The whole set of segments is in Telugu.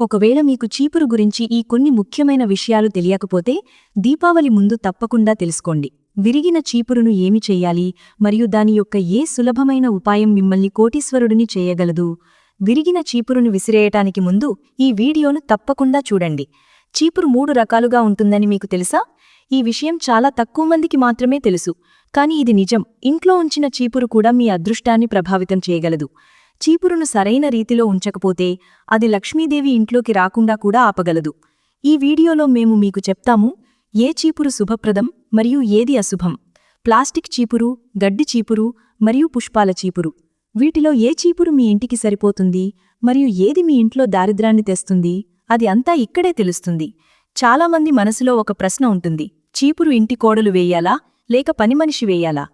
ఒకవేళ మీకు చీపురు గురించి ఈ కొన్ని ముఖ్యమైన విషయాలు తెలియకపోతే దీపావళి ముందు తప్పకుండా తెలుసుకోండి. విరిగిన చీపురును ఏమి చెయ్యాలి మరియు దాని యొక్క ఏ సులభమైన ఉపాయం మిమ్మల్ని కోటీశ్వరుడిని చేయగలదు? విరిగిన చీపురును విసిరేయటానికి ముందు ఈ వీడియోను తప్పకుండా చూడండి. చీపురు మూడు రకాలుగా ఉంటుందని మీకు తెలుసా? ఈ విషయం చాలా తక్కువ మందికి మాత్రమే తెలుసు. కానీ ఇది నిజం. ఇంట్లో ఉంచిన చీపురు కూడా మీ అదృష్టాన్ని ప్రభావితం చేయగలదు. చీపురును సరైన రీతిలో ఉంచకపోతే అది లక్ష్మీదేవి ఇంట్లోకి రాకుండా కూడా ఆపగలదు. ఈ వీడియోలో మేము మీకు చెప్తాము ఏ చీపురు శుభప్రదం మరియు ఏది అశుభం? ప్లాస్టిక్ చీపురు గడ్డి చీపురు మరియు పుష్పాల చీపురు. వీటిలో ఏ చీపురు మీ ఇంటికి సరిపోతుంది మరియు ఏది మీ ఇంట్లో దారిద్రాన్ని తెస్తుంది? అది అంతా ఇక్కడే తెలుస్తుంది. చాలామంది మనసులో ఒక ప్రశ్న ఉంటుంది చీపురు ఇంటి కోడలు వేయాలా లేక పనిమనిషి వేయాలా?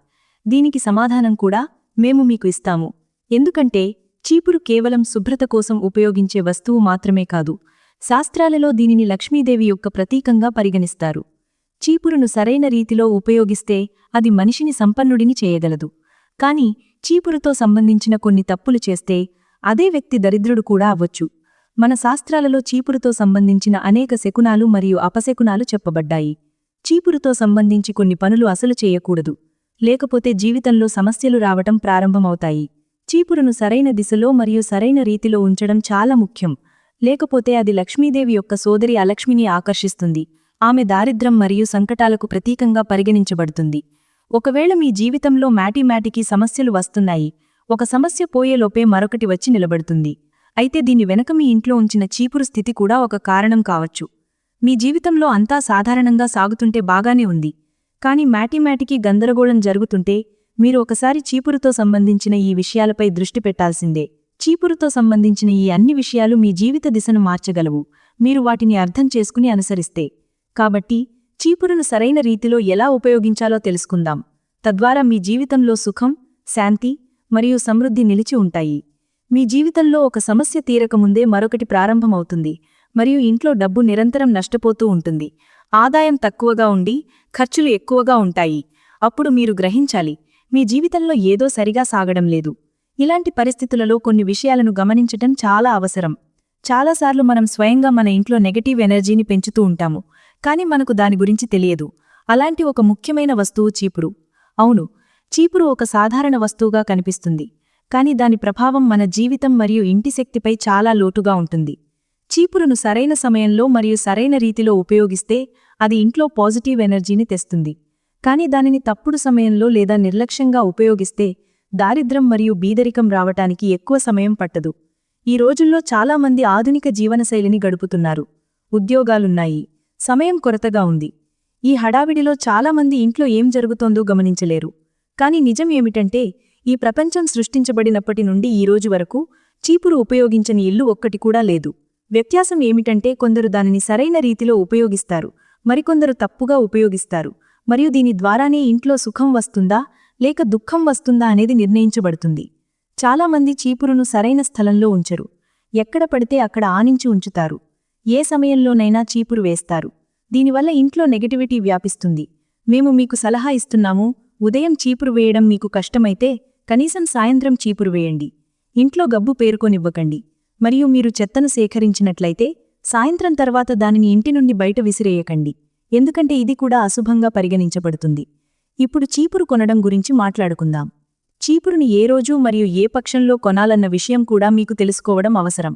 దీనికి సమాధానం కూడా మేము మీకు ఇస్తాము. ఎందుకంటే చీపురు కేవలం శుభ్రత కోసం ఉపయోగించే వస్తువు మాత్రమే కాదు శాస్త్రాలలో దీనిని లక్ష్మీదేవి యొక్క ప్రతీకంగా పరిగణిస్తారు. చీపురును సరైన రీతిలో ఉపయోగిస్తే అది మనిషిని సంపన్నుడిని చేయగలదు. కాని చీపురుతో సంబంధించిన కొన్ని తప్పులు చేస్తే అదే వ్యక్తి దరిద్రుడు కూడా అవ్వచ్చు. మన శాస్త్రాలలో చీపురుతో సంబంధించిన అనేక శకునాలు మరియు అపశకునాలు చెప్పబడ్డాయి. చీపురుతో సంబంధించి కొన్ని పనులు అసలు చేయకూడదు. లేకపోతే జీవితంలో సమస్యలు రావటం ప్రారంభమవుతాయి. చీపురును సరైన దిశలో మరియు సరైన రీతిలో ఉంచడం చాలా ముఖ్యం. లేకపోతే అది లక్ష్మీదేవి యొక్క సోదరి అలక్ష్మిని ఆకర్షిస్తుంది. ఆమె దారిద్రం మరియు సంకటాలకు ప్రతీకంగా పరిగణించబడుతుంది. ఒకవేళ మీ జీవితంలో మాటిమాటికి సమస్యలు వస్తున్నాయి. ఒక సమస్య పోయేలోపే మరొకటి వచ్చి నిలబడుతుంది. అయితే దీని వెనక మీ ఇంట్లో ఉంచిన చీపురు స్థితి కూడా ఒక కారణం కావచ్చు. మీ జీవితంలో అంతా సాధారణంగా సాగుతుంటే బాగానే ఉంది. కాని మ్యాటిమాటికి గందరగోళం జరుగుతుంటే మీరు ఒకసారి చీపురుతో సంబంధించిన ఈ విషయాలపై దృష్టి పెట్టాల్సిందే. చీపురుతో సంబంధించిన ఈ అన్ని విషయాలు మీ జీవిత దిశను మార్చగలవు. మీరు వాటిని అర్థం చేసుకుని అనుసరిస్తే. కాబట్టి చీపురును సరైన రీతిలో ఎలా ఉపయోగించాలో తెలుసుకుందాం. తద్వారా మీ జీవితంలో సుఖం శాంతి మరియు సమృద్ధి నిలిచి ఉంటాయి. మీ జీవితంలో ఒక సమస్య తీరకముందే మరొకటి ప్రారంభమవుతుంది. మరియు ఇంట్లో డబ్బు నిరంతరం నష్టపోతూ ఉంటుంది. ఆదాయం తక్కువగా ఉండి ఖర్చులు ఎక్కువగా ఉంటాయి. అప్పుడు మీరు గ్రహించాలి మీ జీవితంలో ఏదో సరిగా సాగడం లేదు. ఇలాంటి పరిస్థితులలో కొన్ని విషయాలను గమనించటం చాలా అవసరం. చాలాసార్లు మనం స్వయంగా మన ఇంట్లో నెగటివ్ ఎనర్జీని పెంచుతూ ఉంటాము. కాని మనకు దాని గురించి తెలియదు. అలాంటి ఒక ముఖ్యమైన వస్తువు చీపురు. అవును చీపురు ఒక సాధారణ వస్తువుగా కనిపిస్తుంది. కాని దాని ప్రభావం మన జీవితం మరియు ఇంటి శక్తిపై చాలా లోటుగా ఉంటుంది. చీపురును సరైన సమయంలో మరియు సరైన రీతిలో ఉపయోగిస్తే అది ఇంట్లో పాజిటివ్ ఎనర్జీని తెస్తుంది. కాని దానిని తప్పుడు సమయంలో లేదా నిర్లక్ష్యంగా ఉపయోగిస్తే దారిద్రం మరియు బీదరికం రావటానికి ఎక్కువ సమయం పట్టదు. ఈ రోజుల్లో చాలామంది ఆధునిక జీవనశైలిని గడుపుతున్నారు. ఉద్యోగాలున్నాయి. సమయం కొరతగా ఉంది. ఈ హడావిడిలో చాలామంది ఇంట్లో ఏం జరుగుతోందో గమనించలేరు. కాని నిజం ఏమిటంటే ఈ ప్రపంచం సృష్టించబడినప్పటి నుండి ఈ రోజు వరకు చీపురు ఉపయోగించని ఇల్లు ఒక్కటి కూడా లేదు. వ్యత్యాసం ఏమిటంటే కొందరు దానిని సరైన రీతిలో ఉపయోగిస్తారు. మరికొందరు తప్పుగా ఉపయోగిస్తారు. మరియు దీని ద్వారానే ఇంట్లో సుఖం వస్తుందా లేక దుఃఖం వస్తుందా అనేది నిర్ణయించబడుతుంది. చాలామంది చీపురును సరైన స్థలంలో ఉంచరు. ఎక్కడ పడితే అక్కడ ఆనించి ఉంచుతారు. ఏ సమయంలోనైనా చీపురు వేస్తారు. దీనివల్ల ఇంట్లో నెగటివిటీ వ్యాపిస్తుంది. మేము మీకు సలహా ఇస్తున్నాము ఉదయం చీపురు వేయడం మీకు కష్టమైతే కనీసం సాయంత్రం చీపురు వేయండి. ఇంట్లో గబ్బు పేరుకొనివ్వకండి. మరియు మీరు చెత్తను సేకరించినట్లయితే సాయంత్రం తర్వాత దానిని ఇంటి నుండి బయట విసిరేయకండి. ఎందుకంటే ఇది కూడా అశుభంగా పరిగణించబడుతుంది. ఇప్పుడు చీపురు కొనడం గురించి మాట్లాడుకుందాం. చీపురుని ఏ రోజు మరియు ఏ పక్షంలో కొనాలన్న విషయం కూడా మీకు తెలుసుకోవడం అవసరం.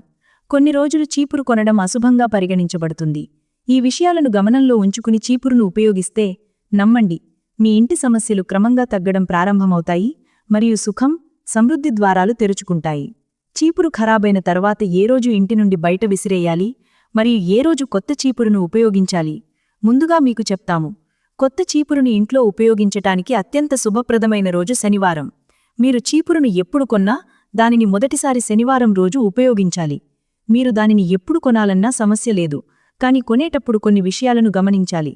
కొన్ని రోజులు చీపురు కొనడం అశుభంగా పరిగణించబడుతుంది. ఈ విషయాలను గమనంలో ఉంచుకుని చీపురును ఉపయోగిస్తే నమ్మండి మీ ఇంటి సమస్యలు క్రమంగా తగ్గడం ప్రారంభమవుతాయి మరియు సుఖం సమృద్ధి ద్వారాలు తెరుచుకుంటాయి. చీపురు ఖరాబైన తర్వాత ఏ రోజు ఇంటి నుండి బయట విసిరేయాలి మరియు ఏ రోజు కొత్త చీపురును ఉపయోగించాలి? ముందుగా మీకు చెప్తాము. కొత్త చీపురుని ఇంట్లో ఉపయోగించటానికి అత్యంత శుభప్రదమైన రోజు శనివారం. మీరు చీపురును ఎప్పుడు కొన్నా దానిని మొదటిసారి శనివారం రోజు ఉపయోగించాలి. మీరు దానిని ఎప్పుడు కొనాలన్నా సమస్య లేదు. కాని కొనేటప్పుడు కొన్ని విషయాలను గమనించాలి.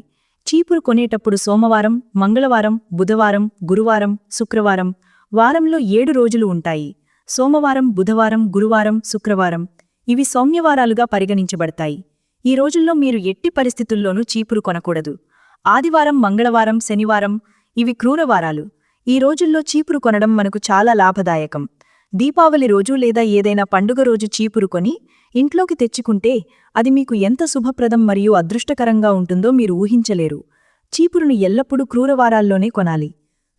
చీపురు కొనేటప్పుడు సోమవారం మంగళవారం బుధవారం గురువారం శుక్రవారం వారంలో ఏడు రోజులు ఉంటాయి. సోమవారం బుధవారం గురువారం శుక్రవారం ఇవి సౌమ్యవారాలుగా పరిగణించబడతాయి. ఈ రోజుల్లో మీరు ఎట్టి పరిస్థితుల్లోనూ చీపురు కొనకూడదు. ఆదివారం మంగళవారం శనివారం ఇవి క్రూరవారాలు. ఈ రోజుల్లో చీపురు కొనడం మనకు చాలా లాభదాయకం. దీపావళి రోజు లేదా ఏదైనా పండుగ రోజు చీపురు కొని ఇంట్లోకి తెచ్చుకుంటే అది మీకు ఎంత శుభప్రదం మరియు అదృష్టకరంగా ఉంటుందో మీరు ఊహించలేరు. చీపురును ఎల్లప్పుడూ క్రూరవారాల్లోనే కొనాలి.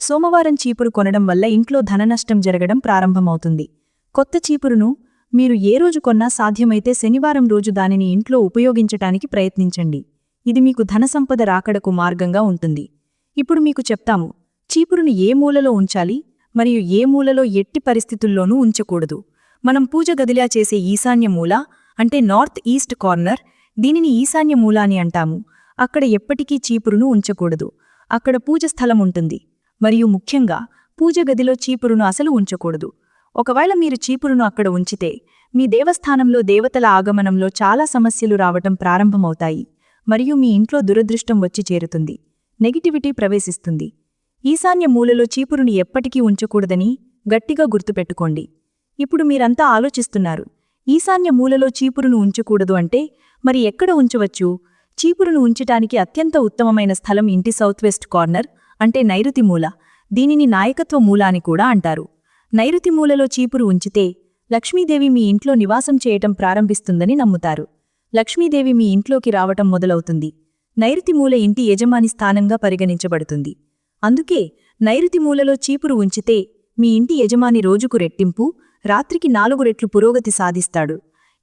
సోమవారం చీపురు కొనడం వల్ల ఇంట్లో ధననష్టం జరగడం ప్రారంభమవుతుంది. కొత్త చీపురును మీరు ఏ రోజు కొన్నా సాధ్యమైతే శనివారం రోజు దానిని ఇంట్లో ఉపయోగించటానికి ప్రయత్నించండి. ఇది మీకు ధనసంపద రాకడకు మార్గంగా ఉంటుంది. ఇప్పుడు మీకు చెప్తాము. చీపురును ఏ మూలలో ఉంచాలి? మరియు ఏ మూలలో ఎట్టి పరిస్థితుల్లోనూ ఉంచకూడదు. మనం పూజ గదిలా చేసే ఈశాన్య మూల అంటే నార్త్ ఈస్ట్ కార్నర్ దీనిని ఈశాన్య మూల అని అంటాము. అక్కడ ఎప్పటికీ చీపురును ఉంచకూడదు. అక్కడ పూజ స్థలం ఉంటుంది. మరియు ముఖ్యంగా పూజ గదిలో చీపురును అసలు ఉంచకూడదు. ఒకవేళ మీరు చీపురును అక్కడ ఉంచితే మీ దేవస్థానంలో దేవతల ఆగమనంలో చాలా సమస్యలు రావటం ప్రారంభమవుతాయి మరియు మీ ఇంట్లో దురదృష్టం వచ్చి చేరుతుంది నెగిటివిటీ ప్రవేశిస్తుంది. ఈశాన్య మూలలో చీపురుని ఎప్పటికీ ఉంచకూడదని గట్టిగా గుర్తుపెట్టుకోండి. ఇప్పుడు మీరంతా ఆలోచిస్తున్నారు ఈశాన్య మూలలో చీపురును ఉంచకూడదు అంటే మరి ఎక్కడ ఉంచవచ్చు? చీపురును ఉంచటానికి అత్యంత ఉత్తమమైన స్థలం ఇంటి సౌత్ వెస్ట్ కార్నర్ అంటే నైరుతి మూల దీనిని నాయకత్వ మూల అని కూడా అంటారు. నైరుతి మూలలో చీపురు ఉంచితే లక్ష్మీదేవి మీ ఇంట్లో నివాసం చేయటం ప్రారంభిస్తుందని నమ్ముతారు. లక్ష్మీదేవి మీ ఇంట్లోకి రావటం మొదలవుతుంది. నైరుతి మూల ఇంటి యజమాని స్థానంగా పరిగణించబడుతుంది. అందుకే నైరుతి మూలలో చీపురు ఉంచితే మీ ఇంటి యజమాని రోజుకు రెట్టింపు రాత్రికి నాలుగు రెట్లు పురోగతి సాధిస్తాడు.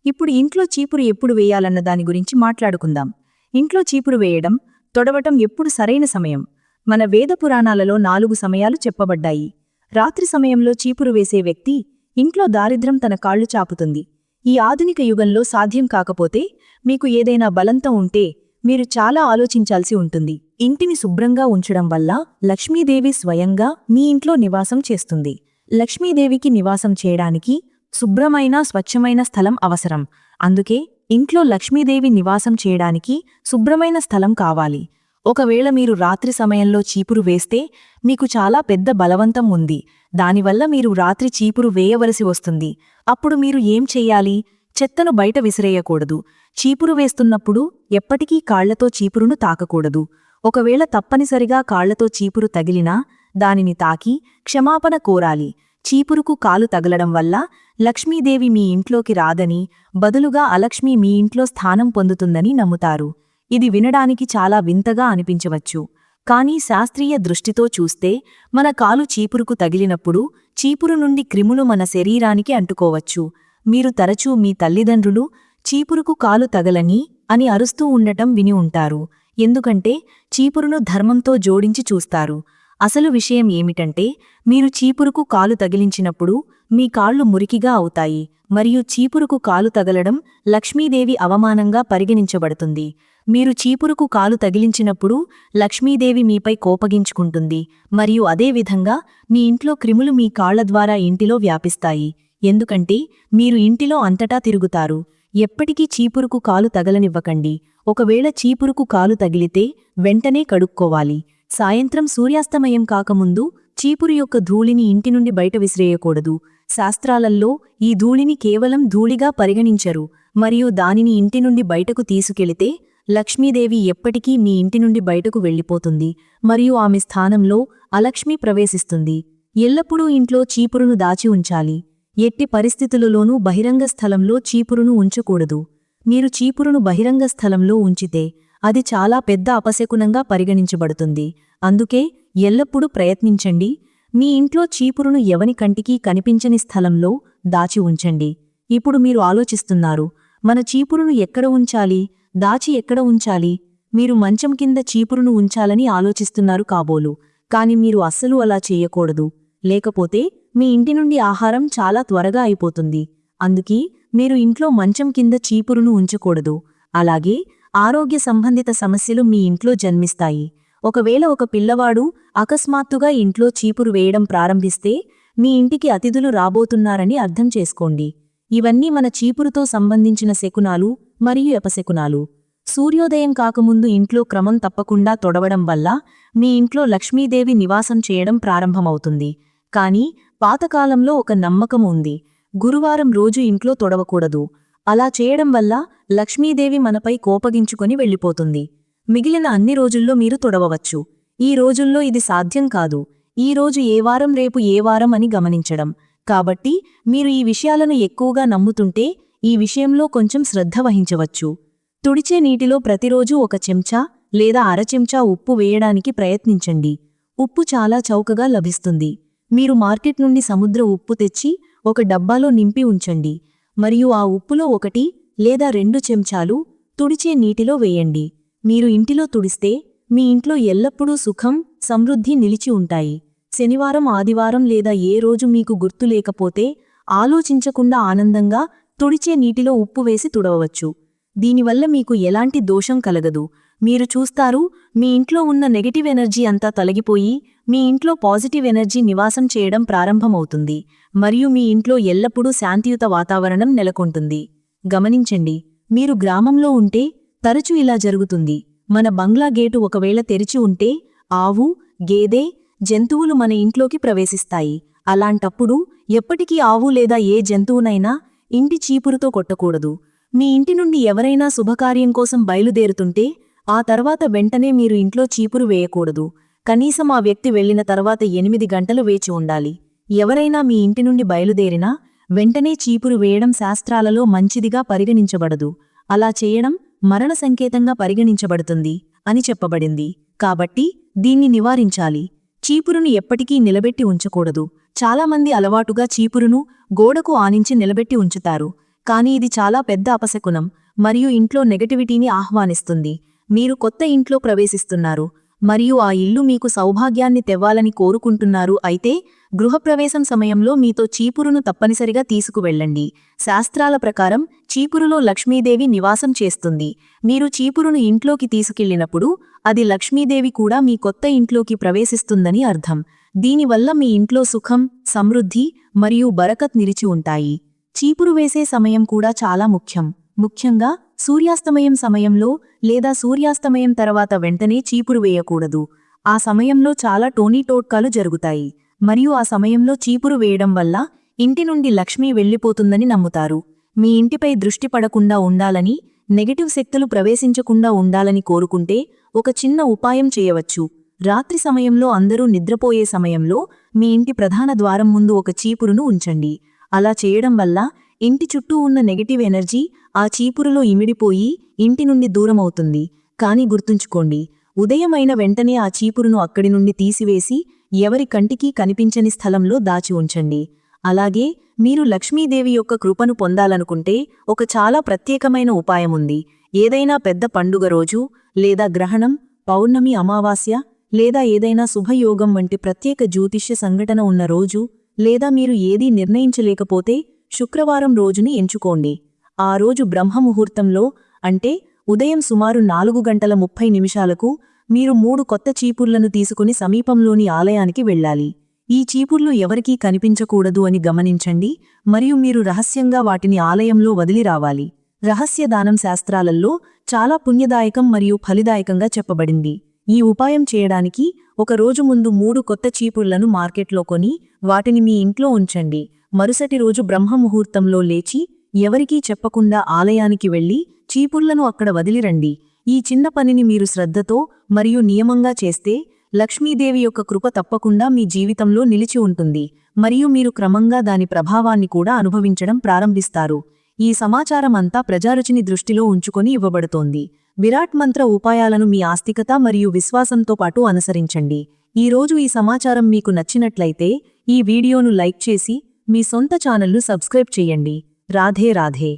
ఇప్పుడు ఇంట్లో చీపురు ఎప్పుడు వేయాలన్న దాని గురించి మాట్లాడుకుందాం. ఇంట్లో చీపురు వేయడం తొడవటం ఎప్పుడు సరైన సమయం? మన వేద పురాణాలలో నాలుగు సమయాలు చెప్పబడ్డాయి. రాత్రి సమయంలో చీపురు వేసే వ్యక్తి ఇంట్లో దారిద్ర్యం తన కాళ్ళు చాపుతుంది. ఈ ఆధునిక యుగంలో సాధ్యం కాకపోతే మీకు ఏదైనా బలంతం ఉంటే మీరు చాలా ఆలోచించాల్సి ఉంటుంది. ఇంటిని శుభ్రంగా ఉంచడం వల్ల లక్ష్మీదేవి స్వయంగా మీ ఇంట్లో నివాసం చేస్తుంది. లక్ష్మీదేవికి నివాసం చేయడానికి శుభ్రమైన స్వచ్ఛమైన స్థలం అవసరం. అందుకే ఇంట్లో లక్ష్మీదేవి నివాసం చేయడానికి శుభ్రమైన స్థలం కావాలి. ఒకవేళ మీరు రాత్రి సమయంలో చీపురు వేస్తే మీకు చాలా పెద్ద బలవంతం ఉంది. దానివల్ల మీరు రాత్రి చీపురు వేయవలసి వస్తుంది. అప్పుడు మీరు ఏం చెయ్యాలి చెత్తను బయట విసిరేయకూడదు. చీపురు వేస్తున్నప్పుడు ఎప్పటికీ కాళ్ళతో చీపురును తాకకూడదు. ఒకవేళ తప్పనిసరిగా కాళ్ళతో చీపురు తగిలినా దానిని తాకి క్షమాపణ కోరాలి. చీపురుకు కాలు తగలడం వల్ల లక్ష్మీదేవి మీ ఇంట్లోకి రాదని బదులుగా అలక్ష్మి మీ ఇంట్లో స్థానం పొందుతుందని నమ్ముతారు. ఇది వినడానికి చాలా వింతగా అనిపించవచ్చు. కానీ శాస్త్రీయ దృష్టితో చూస్తే మన కాలు చీపురుకు తగిలినప్పుడు చీపురు నుండి క్రిములు మన శరీరానికి అంటుకోవచ్చు. మీరు తరచూ మీ తల్లిదండ్రులు చీపురుకు కాలు తగలని అని అరుస్తూ ఉండటం విని ఉంటారు. ఎందుకంటే చీపురును ధర్మంతో జోడించి చూస్తారు. అసలు విషయం ఏమిటంటే మీరు చీపురుకు కాలు తగిలించినప్పుడు మీ కాళ్ళు మురికిగా అవుతాయి. మరియు చీపురుకు కాలు తగలడం లక్ష్మీదేవి అవమానంగా పరిగణించబడుతుంది. మీరు చీపురుకు కాలు తగిలించినప్పుడు లక్ష్మీదేవి మీపై కోపగించుకుంటుంది. మరియు అదేవిధంగా మీ ఇంట్లో క్రిములు మీ కాళ్ళ ద్వారా ఇంటిలో వ్యాపిస్తాయి. ఎందుకంటే మీరు ఇంటిలో అంతటా తిరుగుతారు. ఎప్పటికీ చీపురుకు కాలు తగలనివ్వకండి. ఒకవేళ చీపురుకు కాలు తగిలితే వెంటనే కడుక్కోవాలి. సాయంత్రం సూర్యాస్తమయం కాకముందు చీపురు యొక్క ధూళిని ఇంటి నుండి బయట విసిరేయకూడదు. శాస్త్రాలల్లో ఈ ధూళిని కేవలం ధూళిగా పరిగణించరు. మరియు దానిని ఇంటి నుండి బయటకు తీసుకెళితే లక్ష్మీదేవి ఎప్పటికీ మీ ఇంటి నుండి బయటకు వెళ్ళిపోతుంది మరియు ఆమె స్థానంలో అలక్ష్మి ప్రవేశిస్తుంది. ఎల్లప్పుడూ ఇంట్లో చీపురును దాచి ఉంచాలి. ఎట్టి పరిస్థితులలోనూ బహిరంగ స్థలంలో చీపురును ఉంచకూడదు. మీరు చీపురును బహిరంగ స్థలంలో ఉంచితే అది చాలా పెద్ద అపశకునంగా పరిగణించబడుతుంది. అందుకే ఎల్లప్పుడూ ప్రయత్నించండి. మీ ఇంట్లో చీపురును ఎవని కంటికి కనిపించని స్థలంలో దాచి ఉంచండి. ఇప్పుడు మీరు ఆలోచిస్తున్నారు మన చీపురును ఎక్కడ ఉంచాలి? దాచి ఎక్కడ ఉంచాలి? మీరు మంచం కింద చీపురును ఉంచాలని ఆలోచిస్తున్నారు కాబోలు. కాని మీరు అస్సలు అలా చేయకూడదు. లేకపోతే మీ ఇంటి నుండి ఆహారం చాలా త్వరగా అయిపోతుంది. అందుకే మీరు ఇంట్లో మంచం కింద చీపురును ఉంచకూడదు. అలాగే ఆరోగ్య సంబంధిత సమస్యలు మీ ఇంట్లో జన్మిస్తాయి. ఒకవేళ ఒక పిల్లవాడు అకస్మాత్తుగా ఇంట్లో చీపురు వేయడం ప్రారంభిస్తే మీ ఇంటికి అతిథులు రాబోతున్నారని అర్థం చేసుకోండి. ఇవన్నీ మన చీపురుతో సంబంధించిన శకునాలు మరియు ఎపశకునాలు సూర్యోదయం కాకముందు ఇంట్లో క్రమం తప్పకుండా తొడవడం వల్ల మీ ఇంట్లో లక్ష్మీదేవి నివాసం చేయడం ప్రారంభమవుతుంది. కానీ పాతకాలంలో ఒక నమ్మకం ఉంది. గురువారం రోజు ఇంట్లో తొడవకూడదు. అలా చేయడం వల్ల లక్ష్మీదేవి మనపై కోపగించుకొని వెళ్ళిపోతుంది. మిగిలిన అన్ని రోజుల్లో మీరు తొడవవచ్చు. ఈ రోజుల్లో ఇది సాధ్యం కాదు. ఈ రోజు ఏ వారం రేపు ఏ వారం అని గమనించడం. కాబట్టి మీరు ఈ విషయాలను ఎక్కువగా నమ్ముతుంటే ఈ విషయంలో కొంచెం శ్రద్ధ వహించవచ్చు. తుడిచే నీటిలో ప్రతిరోజూ ఒక చెంచా లేదా అర చెంచా ఉప్పు వేయడానికి ప్రయత్నించండి. ఉప్పు చాలా చౌకగా లభిస్తుంది. మీరు మార్కెట్ నుండి సముద్ర ఉప్పు తెచ్చి ఒక డబ్బాలో నింపి ఉంచండి. మరియు ఆ ఉప్పులో ఒకటి లేదా రెండు చెంచాలు తుడిచే నీటిలో వేయండి. మీరు ఇంటిలో తుడిస్తే మీ ఇంట్లో ఎల్లప్పుడూ సుఖం సమృద్ధి నిలిచి ఉంటాయి. శనివారం ఆదివారం లేదా ఏ రోజు మీకు గుర్తు లేకపోతే ఆలోచించకుండా ఆనందంగా తుడిచే నీటిలో ఉప్పు వేసి తుడవవచ్చు. దీనివల్ల మీకు ఎలాంటి దోషం కలగదు. మీరు చూస్తారు మీ ఇంట్లో ఉన్న నెగటివ్ ఎనర్జీ అంతా తొలగిపోయి మీ ఇంట్లో పాజిటివ్ ఎనర్జీ నివాసం చేయడం ప్రారంభమవుతుంది. మరియు మీ ఇంట్లో ఎల్లప్పుడూ శాంతియుత వాతావరణం నెలకొంటుంది. గమనించండి మీరు గ్రామంలో ఉంటే తరచూ ఇలా జరుగుతుంది. మన బంగ్లా గేటు ఒకవేళ తెరిచి ఉంటే ఆవు గేదె జంతువులు మన ఇంట్లోకి ప్రవేశిస్తాయి. అలాంటప్పుడు ఎప్పటికీ ఆవు లేదా ఏ జంతువునైనా ఇంటి చీపురుతో కొట్టకూడదు. మీ ఇంటి నుండి ఎవరైనా శుభకార్యం కోసం బయలుదేరుతుంటే ఆ తర్వాత వెంటనే మీరు ఇంట్లో చీపురు వేయకూడదు. కనీసం ఆ వ్యక్తి వెళ్ళిన తర్వాత ఎనిమిది గంటలు వేచి ఉండాలి. ఎవరైనా మీ ఇంటి నుండి బయలుదేరినా వెంటనే చీపురు వేయడం శాస్త్రాలలో మంచిదిగా పరిగణించబడదు. అలా చేయడం మరణ సంకేతంగా పరిగణించబడుతుంది అని చెప్పబడింది. కాబట్టి దీన్ని నివారించాలి. చీపురును ఎప్పటికీ నిలబెట్టి ఉంచకూడదు. చాలామంది అలవాటుగా చీపురును గోడకు ఆనించి నిలబెట్టి ఉంచుతారు. కానీ ఇది చాలా పెద్ద అపశకునం మరియు ఇంట్లో నెగటివిటీని ఆహ్వానిస్తుంది. మీరు కొత్త ఇంట్లో ప్రవేశిస్తున్నారు. మరియు ఆ ఇల్లు మీకు సౌభాగ్యాన్ని తెవ్వాలని కోరుకుంటున్నారు అయితే గృహప్రవేశం సమయంలో మీతో చీపురును తప్పనిసరిగా తీసుకువెళ్ళండి. శాస్త్రాల ప్రకారం చీపురులో లక్ష్మీదేవి నివాసం చేస్తుంది. మీరు చీపురును ఇంట్లోకి తీసుకెళ్ళినప్పుడు అది లక్ష్మీదేవి కూడా మీ కొత్త ఇంట్లోకి ప్రవేశిస్తుందని అర్థం. దీనివల్ల మీ ఇంట్లో సుఖం సమృద్ధి మరియు బరకత్ నిలిచి ఉంటాయి. చీపురు వేసే సమయం కూడా చాలా ముఖ్యం. ముఖ్యంగా సూర్యాస్తమయం సమయంలో లేదా సూర్యాస్తమయం తర్వాత వెంటనే చీపురు వేయకూడదు. ఆ సమయంలో చాలా టోనీటోట్కాలు జరుగుతాయి. మరియు ఆ సమయంలో చీపురు వేయడం వల్ల ఇంటి నుండి లక్ష్మీ వెళ్ళిపోతుందని నమ్ముతారు. మీ ఇంటిపై దృష్టి పడకుండా ఉండాలని నెగటివ్ శక్తులు ప్రవేశించకుండా ఉండాలని కోరుకుంటే ఒక చిన్న ఉపాయం చేయవచ్చు. రాత్రి సమయంలో అందరూ నిద్రపోయే సమయంలో మీ ఇంటి ప్రధాన ద్వారం ముందు ఒక చీపురును ఉంచండి. అలా చేయడం వల్ల ఇంటి చుట్టూ ఉన్న నెగటివ్ ఎనర్జీ ఆ చీపురులో ఇమిడిపోయి ఇంటి నుండి దూరమవుతుంది. కాని గుర్తుంచుకోండి ఉదయమైన వెంటనే ఆ చీపురును అక్కడి నుండి తీసివేసి ఎవరి కంటికి కనిపించని స్థలంలో దాచి ఉంచండి. అలాగే మీరు లక్ష్మీదేవి యొక్క కృపను పొందాలనుకుంటే ఒక చాలా ప్రత్యేకమైన ఉపాయముంది ఏదైనా పెద్ద పండుగ రోజు లేదా గ్రహణం పౌర్ణమి అమావాస్య లేదా ఏదైనా శుభయోగం వంటి ప్రత్యేక జ్యోతిష్య సంఘటన ఉన్న రోజు లేదా మీరు ఏదీ నిర్ణయించలేకపోతే శుక్రవారం రోజుని ఎంచుకోండి. ఆ రోజు బ్రహ్మముహూర్తంలో అంటే ఉదయం సుమారు నాలుగు గంటల ముప్పై నిమిషాలకు మీరు మూడు కొత్త చీపుర్లను తీసుకుని సమీపంలోని ఆలయానికి వెళ్ళాలి. ఈ చీపుర్లు ఎవరికీ కనిపించకూడదు అని గమనించండి మరియు మీరు రహస్యంగా వాటిని ఆలయంలో వదిలి రావాలి. రహస్యదానం శాస్త్రాలలో చాలా పుణ్యదాయకం మరియు ఫలిదాయకంగా చెప్పబడింది. ఈ ఉపాయం చేయడానికి ఒక రోజు ముందు మూడు కొత్త చీపుర్లను మార్కెట్లో కొని వాటిని మీ ఇంట్లో ఉంచండి. మరుసటి రోజు బ్రహ్మముహూర్తంలో లేచి ఎవరికీ చెప్పకుండా ఆలయానికి వెళ్ళి చీపుళ్ళను అక్కడ వదిలిరండి. ఈ చిన్న పనిని మీరు శ్రద్ధతో మరియు నియమంగా చేస్తే లక్ష్మీదేవి యొక్క కృప తప్పకుండా మీ జీవితంలో నిలిచి ఉంటుంది. మరియు మీరు క్రమంగా దాని ప్రభావాన్ని కూడా అనుభవించడం ప్రారంభిస్తారు. ఈ సమాచారం అంతా ప్రజారుచిని దృష్టిలో ఉంచుకొని ఇవ్వబడుతోంది. విరాట్ మంత్ర ఉపాయాలను మీ ఆస్తికత మరియు విశ్వాసంతో పాటు అనుసరించండి. ఈ రోజు ఈ సమాచారం మీకు నచ్చినట్లయితే ఈ వీడియోను లైక్ చేసి మీ సొంత ఛానల్ను సబ్స్క్రైబ్ చేయండి. రాధే రాధే.